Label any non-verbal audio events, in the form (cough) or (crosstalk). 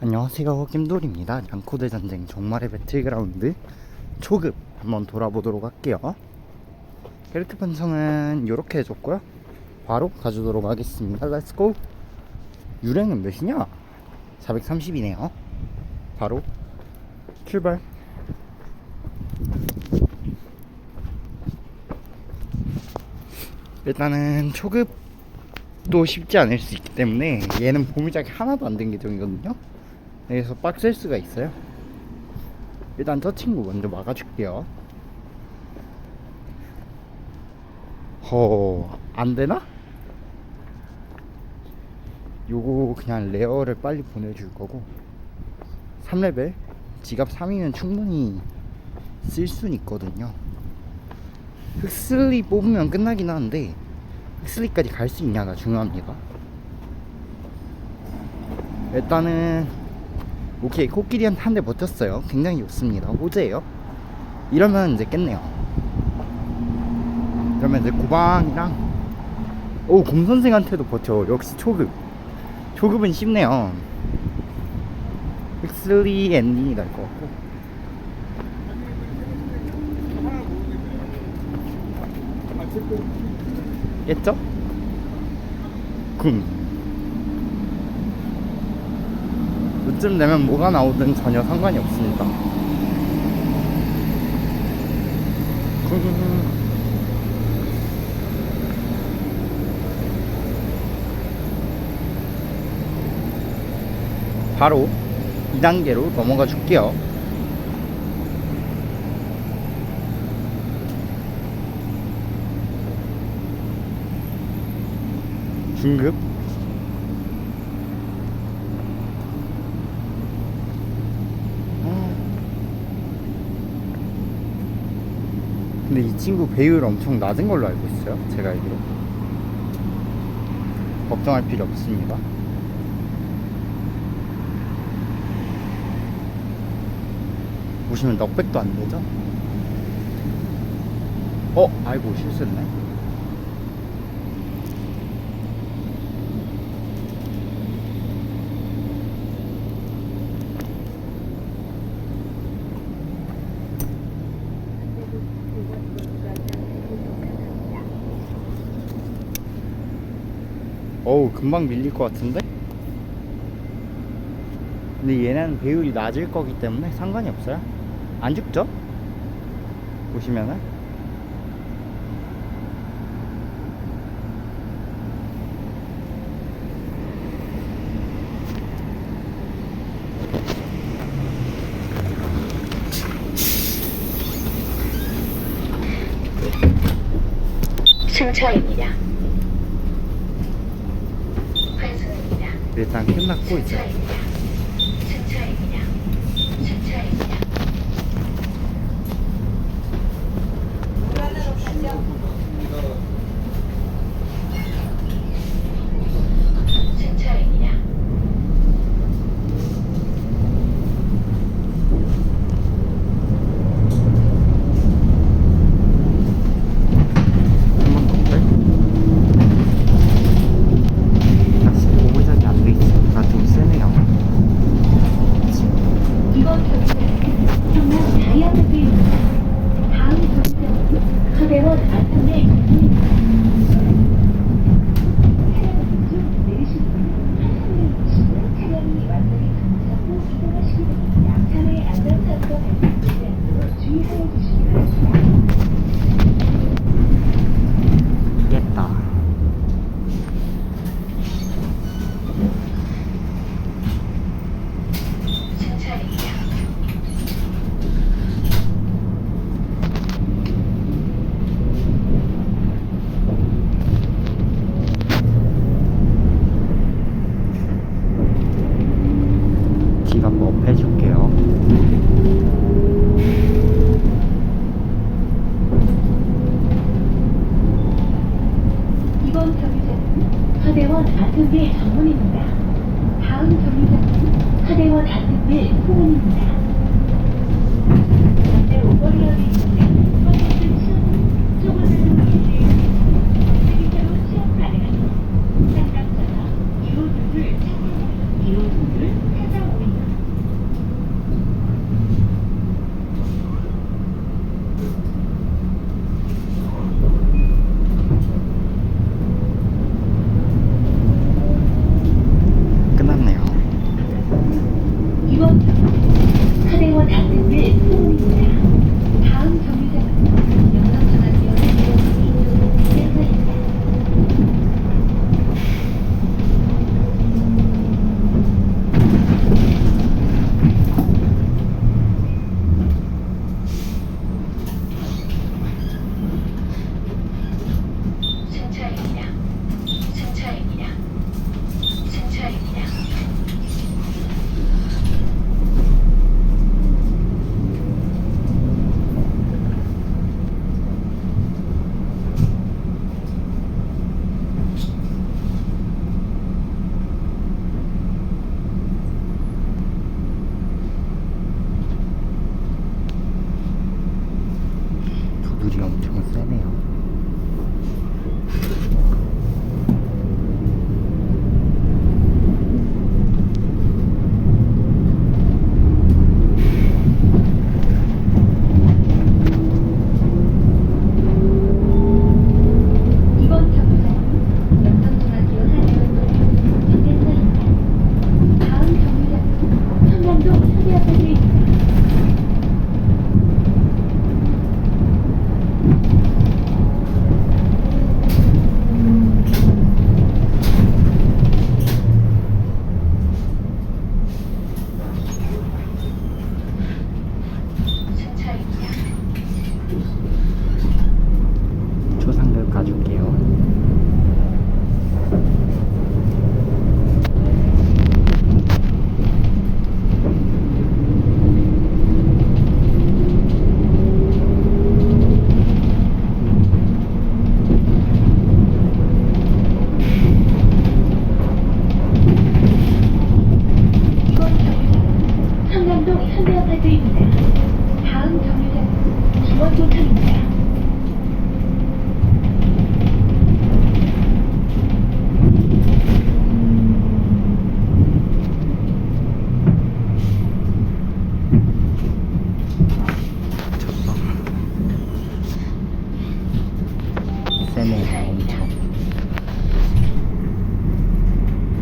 안녕하세요. 김돌입니다. 양코대 전쟁 종말의 배틀그라운드 초급 한번 돌아보도록 할게요. 캐릭터 편성은 이렇게 해줬고요. 바로 가주도록 하겠습니다. 렛츠고 유랭은 몇이냐? 430이네요. 바로 출발. 일단은 초급도 쉽지 않을 수 있기 때문에 얘는 보물작이 하나도 안 된 계정이거든요 그래서 빡셀 수가 있어요. 일단 저 친구 먼저 막아줄게요. 허 안되나? 요거 그냥 레어를 빨리 보내줄 거고. 3레벨? 지갑 3이면 충분히 쓸 수는 있거든요. 흑슬리 뽑으면 끝나긴 하는데 흑슬리까지 갈 수 있냐가 중요합니다. 일단은 오케이 코끼리한테 한 대 버텼어요. 굉장히 좋습니다. 호재예요. 이러면 이제 깼네요. 그러면 이제 고방이랑 오 곰선생한테도 버텨. 역시 초급. 초급은 쉽네요. 엑슬리 엔딩이 날 것 같고. 깼죠? 쿵 이쯤 되면 뭐가 나오든 전혀 상관이 없습니다. (laughs) 바로 2단계로 넘어가 줄게요. 중급 근데 이 친구 배율 엄청 낮은 걸로 알고 있어요. 제가 알기로. 걱정할 필요 없습니다. 보시면 넉백도 안 되죠? 어? 아이고 실수했네. 어우 금방 밀릴 것 같은데? 근데 얘는 배율이 낮을 거기 때문에 상관이 없어요 안 죽죠? 보시면은 승차입니다. 환승입니다. 일단 끝났고 이제 승차입니다. 승차입니다. 승차입니다. 승차입니다. 한번 더 빼. 다시 고무장이 안 돼 있으니까 좀 세네요 이번 경기는 경남 다이아몬드입니다. 다음 경기는 서대